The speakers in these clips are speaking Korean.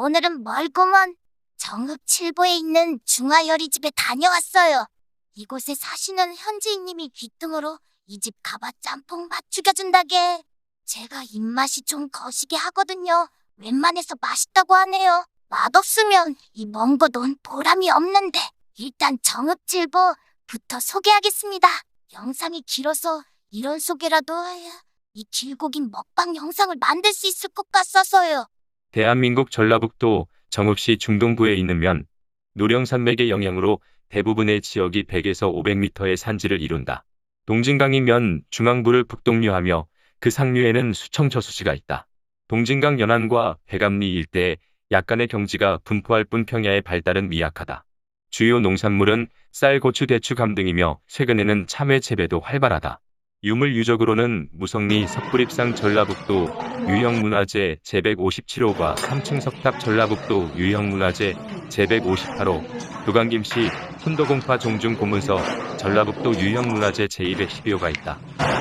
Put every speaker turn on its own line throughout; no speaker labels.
오늘은 멀구먼 정읍 칠보에 있는 중화요리 집에 다녀왔어요. 이곳에 사시는 현지인님이 귀등으로 이 집 가봐 짬뽕 맛 죽여준다게. 제가 입맛이 좀 거시게 하거든요. 웬만해서 맛있다고 하네요. 맛없으면 이 먼 곳 온 보람이 없는데 일단 정읍칠보부터 소개하겠습니다. 영상이 길어서 이런 소개라도 해야 이 길고 긴 먹방 영상을 만들 수 있을 것 같아서요.
대한민국 전라북도 정읍시 중동부에 있는 면, 노령산맥의 영향으로 대부분의 지역이 100에서 500m의 산지를 이룬다. 동진강이 면 중앙부를 북동류하며 그 상류에는 수청 저수지가 있다. 동진강 연안과 배감리 일대에 약간의 경지가 분포할 뿐 평야의 발달은 미약하다. 주요 농산물은 쌀, 고추, 대추, 감 등이며 최근에는 참외 재배도 활발하다. 유물 유적으로는 무성리 석불입상 전라북도 유형문화재 제157호과 3층 석탑 전라북도 유형문화재 제158호, 도강김씨 훈도공파 종중 고문서 전라북도 유형문화재 제212호가 있다.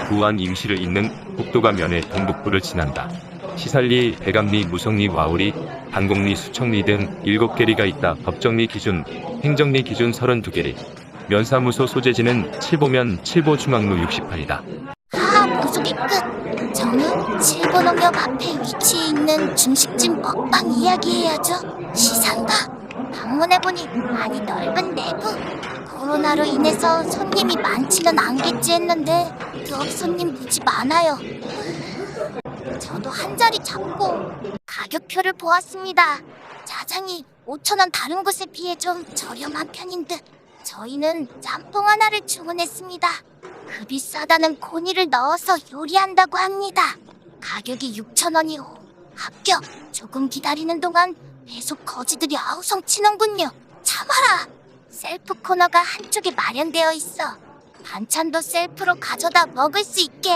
부안 임시를 잇는 북도가 면의 동북부를 지난다. 시살리, 배감리, 무성리, 와우리, 반곡리, 수청리 등 7개리가 있다. 법정리 기준, 행정리 기준 32개리. 면사무소 소재지는 칠보면 칠보중앙로 68이다.
아, 보수기 끝. 저는 칠보농협 앞에 위치해 있는 중식집 먹방 이야기해야죠. 시상가. 방문해보니 많이 넓은 내부. 코로나로 인해서 손님이 많지는 않겠지 했는데 그 손님 무지 많아요. 저도 한 자리 잡고 가격표를 보았습니다. 짜장이 5천원 다른 곳에 비해 좀 저렴한 편인 듯. 저희는 짬뽕 하나를 주문했습니다. 그 비싸다는 고니를 넣어서 요리한다고 합니다. 가격이 6천원이오. 합격. 조금 기다리는 동안 계속 거지들이 아우성 치는군요. 참아라. 셀프 코너가 한쪽에 마련되어 있어. 반찬도 셀프로 가져다 먹을 수 있게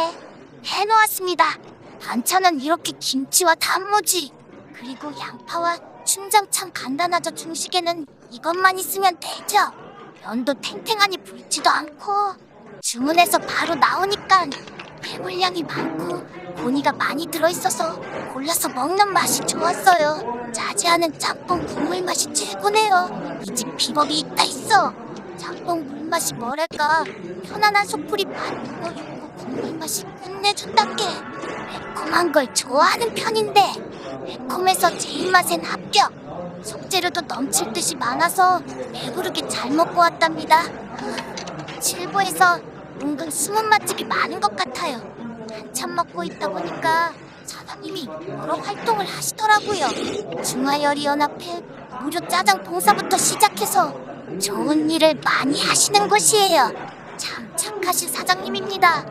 해놓았습니다. 반찬은 이렇게 김치와 단무지 그리고 양파와 춘장 참 간단하죠. 중식에는 이것만 있으면 되죠. 면도 탱탱하니 불지도 않고 주문해서 바로 나오니까 해물량이 많고 고니가 많이 들어있어서 골라서 먹는 맛이 좋았어요. 않은 짬뽕 국물 맛이 최고네요. 이 집 비법이 있다 있어. 짬뽕 물 맛이 뭐랄까 편안한 속풀이 맛 이거 있고 국물 맛이 끝내준다게 매콤한 걸 좋아하는 편인데 매콤해서 제 입맛엔 합격. 속재료도 넘칠 듯이 많아서 배부르게 잘 먹고 왔답니다. 칠보에서 은근 숨은 맛집이 많은 것 같아요. 한참 먹고 있다 보니까 사장님이 여러 활동을 하시더라고요. 중화요리연합회 무료 짜장 봉사부터 시작해서 좋은 일을 많이 하시는 곳이에요. 참 착하신 사장님입니다.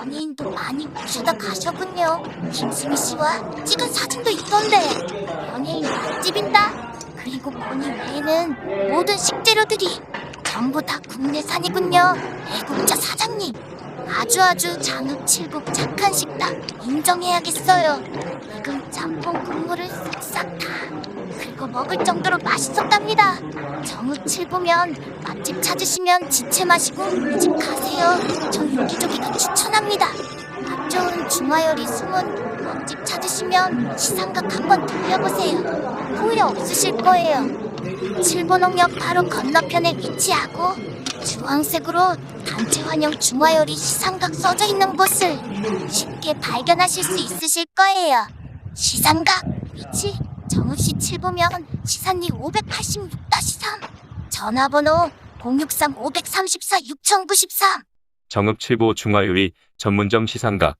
연예인도 많이 모셔다 가셔군요. 김수미 씨와 찍은 사진도 있던데 연예인 맛집인다. 그리고 보니 외에는 모든 식재료들이 전부 다 국내산이군요. 애국자 사장님. 아주 아주 장읍칠국 착한 식당 인정해야겠어요. 익은 짬뽕 국물을 싹싹 다 긁어 먹을 정도로 맛있었답니다. 정읍칠보면 맛집 찾으시면 지체 마시고 이 집 가세요. 저 여기저기가 추천합니다. 맛 좋은 중화요리 숨은 맛집 찾으시면 시상각 한번 들려보세요. 후회 없으실 거예요. 칠보농역 바로 건너편에 위치하고 주황색으로 단체 환영 중화요리 시상각 써져 있는 곳을 쉽게 발견하실 수 있으실 거예요. 시상각 위치 정읍시 칠보면 시산리 586-3 전화번호 063-534-6093
정읍 칠보 중화요리 전문점 시상각